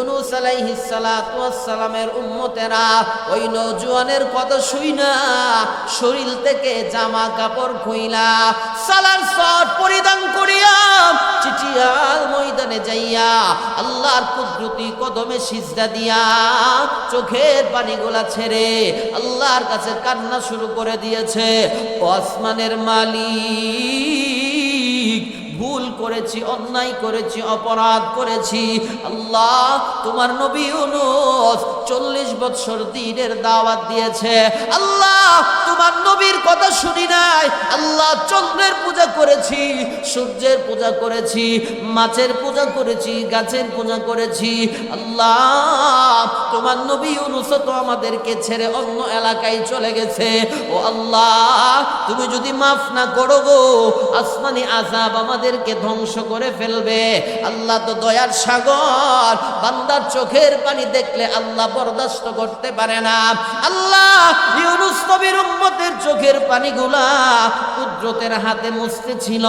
ইউনুস আলাইহিস সালাতু ওয়াস উম্মতেরা ওই নওজোয়ানের কথা শুই না শরীর থেকে জামা কাপড় খুইলা, সালার সট পরিধান করিয়া চিটিয়াল ময়দানে যাইয়া আল্লাহর কুদরতি কদমে সিজদা দিয়া চোখের পানিগুলা ছেড়ে আল্লাহর কাছে কান্না শুরু করে দিয়েছে। আসমানের মালিক ভুল করেছি, অন্যায় করেছি, অপরাধ করেছি। আল্লাহ তোমার নবী ইউনুস চল্লিশ বছর দিনের দাওয়াত দিয়েছে। আল্লাহ তোমার নবীর কথা শুনি নাই। আল্লাহ চন্দ্রের পূজা করেছি, সূর্যের পূজা করেছি, মাছের পূজা করেছি, গাছের পূজা করেছি। আল্লাহ তোমার নবী ইউনুস তো আমাদেরকে ছেড়ে অন্য এলাকায় চলে গেছে। ও আল্লাহ, তুমি যদি মাফ না করো গো, আসমানি আজাব আমাদেরকে ধ্বংস করে ফেলবে। আল্লাহ তো দয়ার সাগর, বান্দার চোখের পানি দেখলে আল্লাহ বরদাস্ত করতে পারে না। আল্লাহ, ইউনুস নবীর উম্মতের চোখের পানিগুলা কুদরতের হাতে মুছতে ছিল,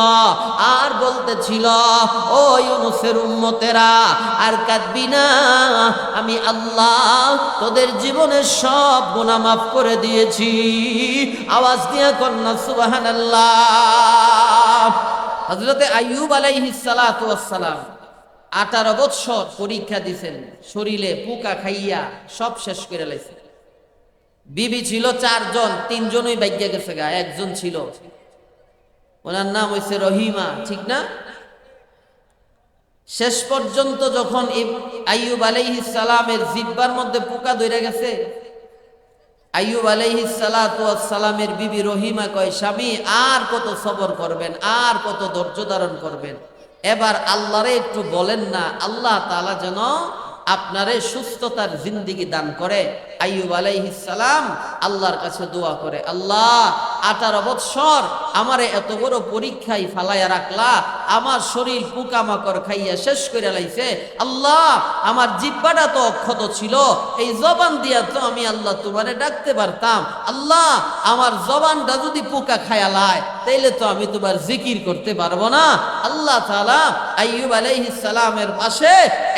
আর বলতে ছিল, ও ইউনুসের উম্মতেরা, আর কাঁদবি না, আমি আল্লাহ তোদের জীবনের সব গুনাহ মাফ করে দিয়েছি। আওয়াজ দিয়া কন্যা সুবাহান আল্লাহ হজরতে আইয়ুব আলাইহিস সালাতু সালাম আঠারো বৎসর পরীক্ষা দিছেন, শরীরে পোকা খাইয়া সব শেষ করে লাইছে। বিবি ছিল চারজন, তিনজনই বাইজ্ঞা গেছে গা, একজন ছিল। ওনার নাম হয়েছে রহিমা, ঠিক না? শেষ পর্যন্ত যখন আইয়ুব সালামের জিব্বার মধ্যে পোকা ধরে গেছে, আইয়ুব সালামের বিবি রহিমা কয়, স্বামী, আর কত সবর করবেন, আর কত ধৈর্য ধারণ করবেন? এবার আল্লাহরে একটু বলেন না, আল্লাহ তালা যেন আপনারে সুস্থতার জিন্দিগি দান করে। আইয়ুব সালাম আল্লাহর কাছে দোয়া করে, আল্লাহ, আঠারো বৎসর আমারে এত বড় পরীক্ষায় ফালাইয়া রাখলা, আমার শরীর পোকামাকড় খাইয়া শেষ করে লাইছে। আল্লাহ, আমার জিব্বাটা তো অক্ষত ছিল, এই জবান দিয়া তো আমি আল্লাহ তোমারে ডাকতে পারতাম। আল্লাহ, আমার জবানটা যদি পোকা খায়ালায় তাইলে তো আমি তোমার জিকির করতে পারব না। আল্লাহ তাআলা আইয়ুব আলাইহিস সালামের পাশে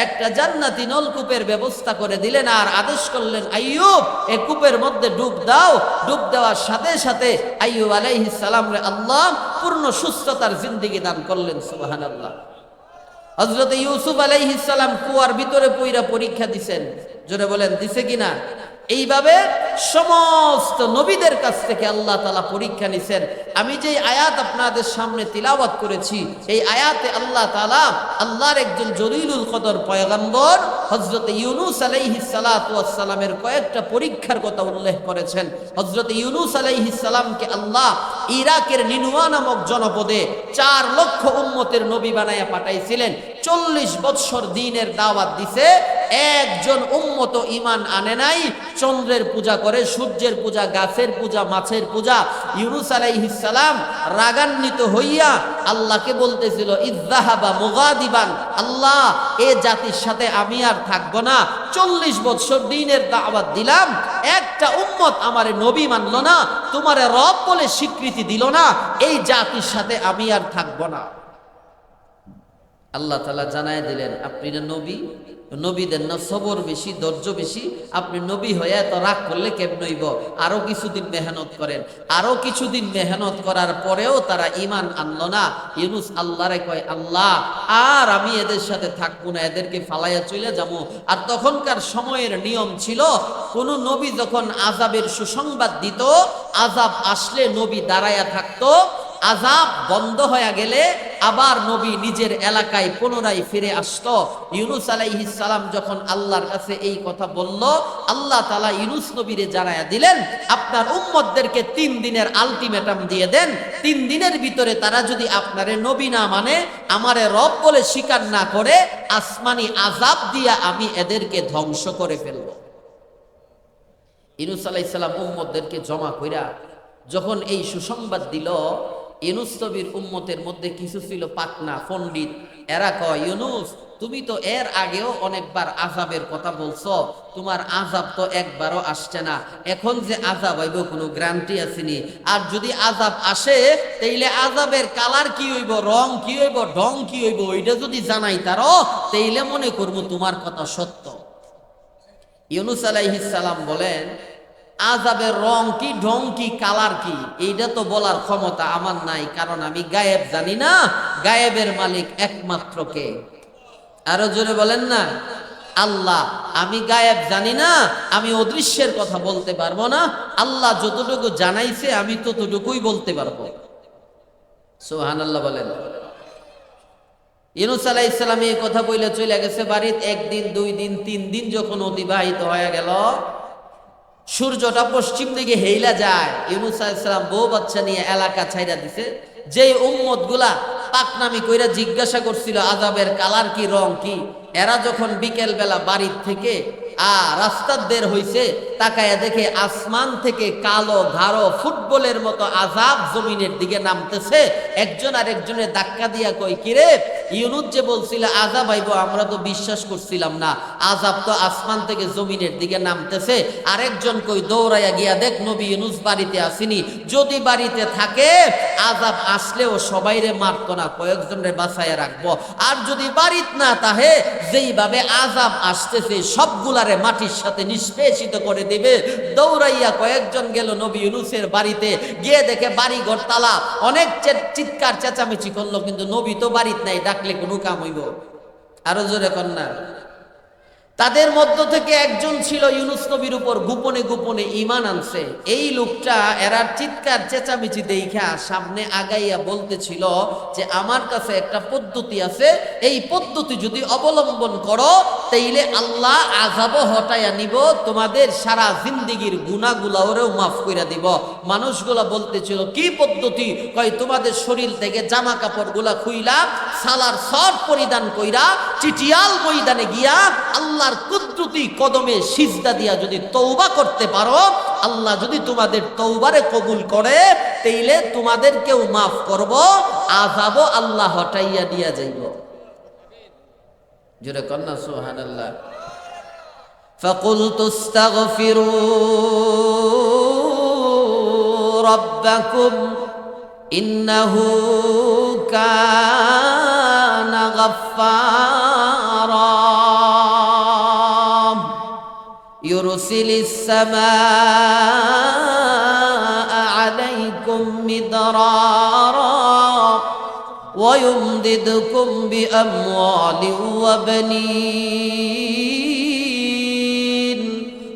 একটা জান্নাতি নলকূপের ব্যবস্থা করে দিলেন আর আদেশ করলেন, আইয়ুব, এ কূপের মধ্যে ডুব দাও। ডুব দেওয়ার সাথে সাথে আইয়ুব আলাইহিস সালাম রে আল্লাহ পূর্ণ সুস্থতার জিন্দিগি দান করলেন, সুবহানাল্লাহ। হজরত ইউসুফ আলাইহিস সালাম কুয়ার ভিতরে পইরা পরীক্ষা দিছেন। জোরে বলেন, দিছে কিনা? এইভাবে সমস্ত নবীদের কাছ থেকে আল্লাহ তালা পরীক্ষা নিছেন। আমি যে আয়াত আপনাদের সামনে তিলাওয়াত করেছি, এই আয়াতে আল্লাহ তালা আল্লাহর একজন জলিলুল কদর পয়গম্বর হজরত ইউনুস আলাইহিস সালামের কয়েকটা পরীক্ষার কথা উল্লেখ করেছেন। হজরত ইউনুস আলাইহিস সালামকে আল্লাহ ইরাকের নিনুয়া নামক জনপদে চার লক্ষ উম্মতের নবী বানাইয়া পাঠাইছিলেন। চল্লিশ বৎসর দিনের দাওয়াত দিছে একজন উম্মত ইমান আনে নাই, চন্দ্রের পূজা করে, সূর্যের পূজা, গাছের পূজা, মাছের পূজা। ইউনুস আলাইহিস সালাম রাগান্বিত হইয়া আল্লাহকে বলতেছিল ইজাহাবা মুগাদিবান, আল্লাহ, এ জাতির সাথে আমি আর থাকব না। চল্লিশ বৎসর দিনের দাওয়াত দিলাম, একটা উম্মত আমারে নবী মানলো না, তোমারে রব বলে স্বীকৃতি দিল না, এই জাতির সাথে আমি আর থাকব না। আল্লাহ তালা জানায় দিলেন, আপনি নবী নবীদের না সবর বেশি, ধৈর্য বেশি। আপনি নবী হয়ে এত রাগ করলে কেমন হইব? আরও কিছুদিন মেহনত করেন। আরও কিছুদিন মেহনত করার পরেও তারা ইমান আনলো না। ইউনুস আল্লাহরে কয়, আল্লাহ, আর আমি এদের সাথে থাকব না, এদেরকে ফালাইয়া চলে যাব। আর তখনকার সময়ের নিয়ম ছিল, কোন নবী যখন আজাবের সুসংবাদ দিত আজাব আসলে নবী দাঁড়ায়া থাকতো আজাব বন্ধ হয়ে গেলে আবার নবী নিজের এলাকায় পুনরায় ফিরে আসতো। ইউনুস সালাম যখন আল্লাহর কাছে এই কথা বলল, আল্লাহ তালা ইউনুস নবীরে জানায়া দিলেন, আপনার উম্মতদেরকে তিন দিনের আলটিমেটাম দিয়ে দেন। তিন দিনের ভিতরে তারা যদি আপনারে নবী না মানে আমারে রব বলে স্বীকার না করে, আসমানি আজাব দিয়া আমি এদেরকে ধ্বংস করে ফেলব। ইনুস আলাইসাল্লাম উম্মতদেরকে জমা কইরা যখন এই সুসংবাদ দিল ইউনুস নবীর উম্মতের মধ্যে কিছু ছিল পাকনা পণ্ডিত। এরা কয়, ইউনুস, তুমি তো এর আগেও অনেকবার আজাবের কথা বলছো। তোমার আজাব তো একবারও আসছে না। এখন যে আজাব হইব কোনো গ্যারান্টি আসেনি আর যদি আজাব আসে, তাইলে আজাবের কালার কি হইব? রং কি হইব? ঢং কি হইব? ওইটা যদি জানাই তারও, তাইলে মনে করব তোমার কথা সত্য। ইউনুস আলাইহিস সালাম বলেন আজাবের রং কি, ঢং কি, কালার কি, এইটা তো বলার ক্ষমতা আমার নাই, কারণ আমি গায়েব জানি না, গায়েবের মালিক একমাত্র কে? আরও জোরে বলেন না। আল্লাহ, আমি গায়েব জানি না, আমি অদৃশ্যের কথা বলতে পারব না, আল্লাহ যতটুকু জানাইছে, আমি ততটুকুই বলতে পারব। সোহান আল্লাহ বলেন। ইনুস আলাহ ইসলাম এই কথা বলে চলে গেছে বাড়িতে, একদিন, দুই দিন, তিন দিন যখন অতিবাহিত হয়ে গেল সূর্যটা পশ্চিম দিকে হেইলা যায়। ইউনুস আলাইসালাম বউ বাচ্চা নিয়ে এলাকা ছাইরা দিছে। যে উম্মতগুলা পাকনামি কইরা জিজ্ঞাসা করছিল, আজাবের কালার কি, রং কি? এরা যখন বিকেল বেলা বাড়ির থেকে, আ রাস্তার দের হইছে। তাকায়া দেখে আসমান থেকে কালো ঘাড়ো ফুটবলের মতো আজাব জমিনের দিকে নামতেছে। একজন আর একজনের ধাক্কা দিয়া কই কিরে ইউনুস যে বলছিল, আজাব আইব, আমরা তো বিশ্বাস করছিলাম না। আজাব তো আসমান থেকে জমিনের দিকে নামতেছে। আরেকজন কই, দৌড়াইয়া গিয়া দেখ, নবী ইউনুস বাড়িতে আসিনি। যদি বাড়িতে থাকে, আজাব আসলেও সবাইরে মারতো না, কয়েকজনের বাসায় রাখব। আর যদি বাড়িত না তাহে, যেইভাবে আজাব আসতেছে, সবগুলারে মাটির সাথে নিষ্পেষিত করে দিবে। দৌড়াইয়া কয়েকজন গেল নবী ইউনুসের বাড়িতে। গিয়ে দেখে বাড়ি ঘর তালা। অনেক চিৎকার চেঁচামেচি করল, কিন্তু নবী তো বাড়িত নাই। ডাকলে কোনো কাম হইব। আরও জোরে কন্যা। তাদের মধ্য থেকে একজন ছিল ইউনুস নবীর উপর গোপনে গোপনে ইমান আনছে। এই লোকটা এরার চিৎকার, চেঁচামেচি দেখা সামনে আগাইয়া বলতেছিল যে, আমার কাছে একটা পদ্ধতি আছে। এই পদ্ধতি যদি অবলম্বন করো, তাইলে আল্লাহ আজাবও হটাইয়া নিব, তোমাদের সারা জিন্দিগির গুণাগুলাওরেও মাফ কইরা দিব। মানুষগুলা বলতেছিল, কি পদ্ধতি? কয়, তোমাদের শরীর থেকে জামা কাপড়গুলা খুইলা, সালার সট পরিধান কইরা, চিটিয়াল ময়দানে গিয়া আল্লাহর কুদ্রুতি কদমে সিজদা দিয়া যদি তৌবা করতে পারো আল্লাহ যদি তোমাদের তৌবারে কবুল করে তাইলে তোমাদেরকেও মাফ করব আজাবও আল্লাহ হটাইয়া দিয়া যাইব জোরে কন্যা সোহান আল্লাহ فقلت استغفروا ربكم إنه كان غفارا يرسل السماء عليكم مدرارا ويمددكم بأموال وبنين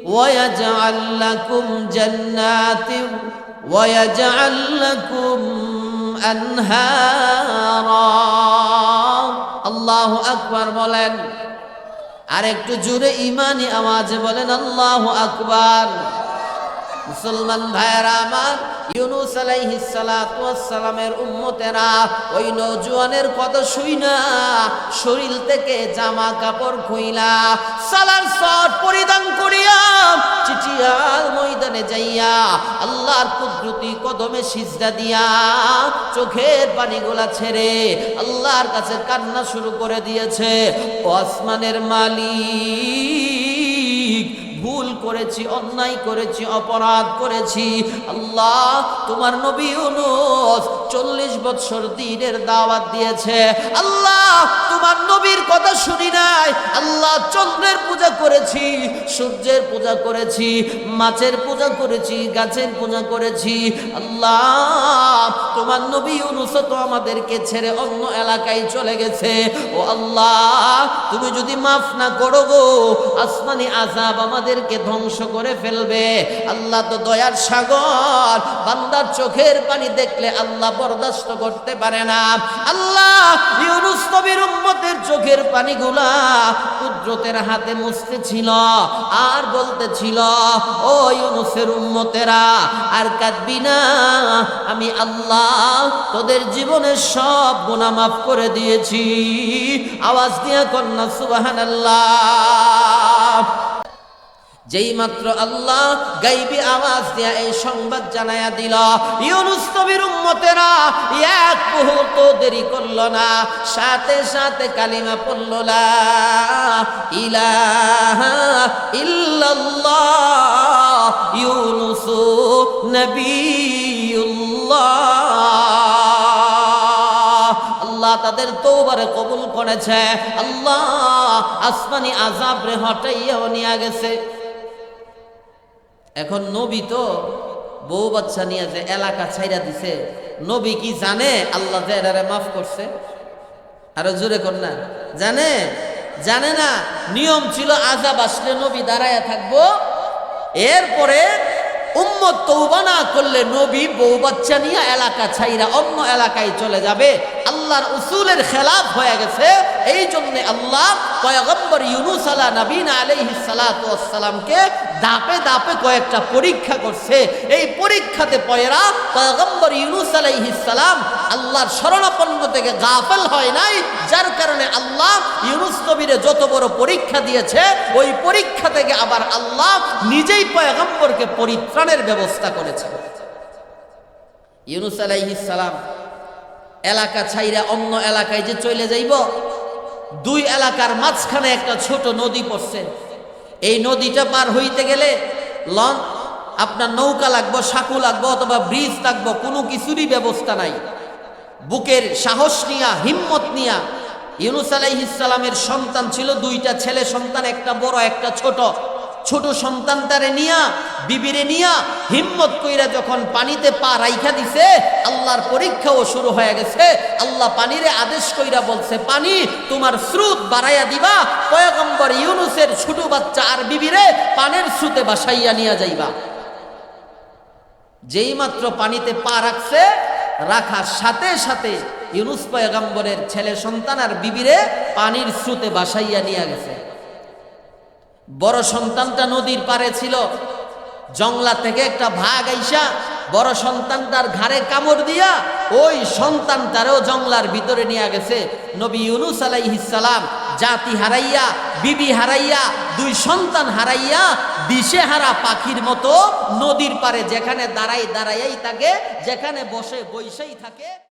ويجعل لكم جنات ويجعل لكم أنهارا. الله أكبر بلند আর একটু জুড়ে ইমানি আওয়াজে বলেন আল্লাহ আকবার। মুসলমান ভাইয়েরা আমার, ইউনুস সালামের উম্মতেরা, ওই নওজোয়ানের কথা শুই না শরীর থেকে জামা কাপড় খুইলা, সালার সট পরিধান করিয়া চিঠিয়াল ময়দানে যাইয়া আল্লাহর কুদরতি কদমে সিজদা দিয়া চোখের পানিগুলা ছেড়ে আল্লাহর কাছে কান্না শুরু করে দিয়েছে। ও আসমানের মালিক। করেছি, অন্যায় করেছি, অপরাধ করেছি। আল্লাহ তোমার নবী অনুস চল্লিশ বৎসর দিনের দাওয়াত দিয়েছে। আল্লাহ তোমার নবীর কথা শুনি নাই। আল্লাহ চন্দ্রের পূজা করেছি, সূর্যের পূজা করেছি, মাছের পূজা করেছি, গাছের পূজা করেছি। আল্লাহ, তোমার নবী ইউনুস তো আমাদেরকে ছেড়ে অন্য এলাকায় চলে গেছে। ও আল্লাহ, তুমি যদি মাফ না করো গো, আসমানি আজাব আমাদেরকে ধ্বংস করে ফেলবে। আল্লাহ তো দয়ার সাগর, বান্দার চোখের পানি দেখলে আল্লাহ বরদাস্ত করতে পারে না। আল্লাহ, ইউনুস নবীর উম্মতের চোখের পানিগুলা কুদরতের হাতে মুছতেছিল আর বলতেছিল, ও ইউনুসের উম্মতেরা, আর কাঁদবি না, আমি আল্লাহ তোদের জীবনের সব গুণা মাফ করে দিয়েছি। আওয়াজ দিয়া কন্যা, সুবহানাল্লাহ। যেই মাত্র আল্লাহ গাইবি আওয়াজ দিয়া এই সংবাদ জানায়া দিল, ইউনুস নবীর উম্মতেরা এক মুহূর্ত দেরি করল না, সাথে সাথে কালিমা পড়ল, লা ইলাহা ইল্লাল্লাহ, ইউনুস নবিয়ুল্লাহ আল্লাহ তাদের তৌবারে কবুল করেছে, আল্লাহ আসমানি আজাব রে হটাইয়াও নিয়ে গেছে। এখন নবী তো বউ বাচ্চা নিয়ে যে এলাকা ছাইরা দিছে, নবী কি জানে? আল্লাহ যে মাফ করছে। আরও জোরে কর না। জানে? জানে না। নিয়ম ছিল আজাব আসলে নবী দাঁড়ায় থাকব। এরপরে উম্মত তৌবা না করলে নবী বউ বাচ্চা নিয়ে এলাকা ছাইরা অন্য এলাকায় চলে যাবে। আল্লাহর উসুলের খেলাফ হয়ে গেছে। এই জন্য আল্লাহ পয়গম্বর ইউনুস আলা নবীন আলাইহি সালাতামকে দাপে দাপে কয়েকটা পরীক্ষা করছে। এই পরীক্ষাতে পয়রা পয়গম্বর ইউনুস আলাইহি সালাম আল্লাহর শরণাপন্ন থেকে গাফেল হয় নাই, যার কারণে আল্লাহ ইউনুস নবীরে যত বড় পরীক্ষা দিয়েছে, ওই পরীক্ষা থেকে আবার আল্লাহ নিজেই পয়গম্বরকে পরিত্রাণের ব্যবস্থা করেছে। ইউনুস আলাইহিস সালাম এলাকা ছাইরা অন্য এলাকায় যে চলে যাইব দুই এলাকার মাঝখানে একটা ছোট নদী পড়ছে। এই নদীটা পার হইতে গেলে লঞ্চ আপনার নৌকা লাগবো, সাঁকু লাগবো অথবা ব্রিজ লাগবো, কোনো কিছুরই ব্যবস্থা নাই। বুকের সাহস নিয়া, হিম্মত নিয়া ইউনুস আলাইহিসালামের সন্তান ছিল, দুইটা ছেলে সন্তান, একটা বড়, একটা ছোট। ছোট সন্তান তারে নিয়া, বিবিরে নিয়া হিম্মত কইরা যখন পানিতে পা রাইখা দিছে, আল্লাহর পরীক্ষাও শুরু হয়ে গেছে। আল্লাহ পানিরে আদেশ কইরা বলছে, পানি তোমার স্রোত বাড়াইয়া দিবা, পয়গম্বর ইউনুসের ছোট বাচ্চা আর বিবিরে পানের স্রোতে বাসাইয়া নিয়া যাইবা। যেই মাত্র পানিতে পা রাখছে, রাখার সাথে সাথে ইউনুস পয়গম্বরের ছেলে সন্তান আর বিবিরে পানির স্রোতে বাসাইয়া নিয়ে গেছে। বড় সন্তানটা নদীর পারে ছিল। জংলা থেকে একটা ভাগ আইসা বড় সন্তানটার ঘাড়ে কামড় দিয়া ওই সন্তানটারও জংলার ভিতরে নিয়ে গেছে। নবী ইউনুস আলাইহিসালাম জাতি হারাইয়া, বিবি হারাইয়া, দুই সন্তান হারাইয়া দিশে হারা পাখির মতো নদীর পারে যেখানে দাঁড়াই দাঁড়াইয়াই থাকে, যেখানে বসে বৈশাই থাকে।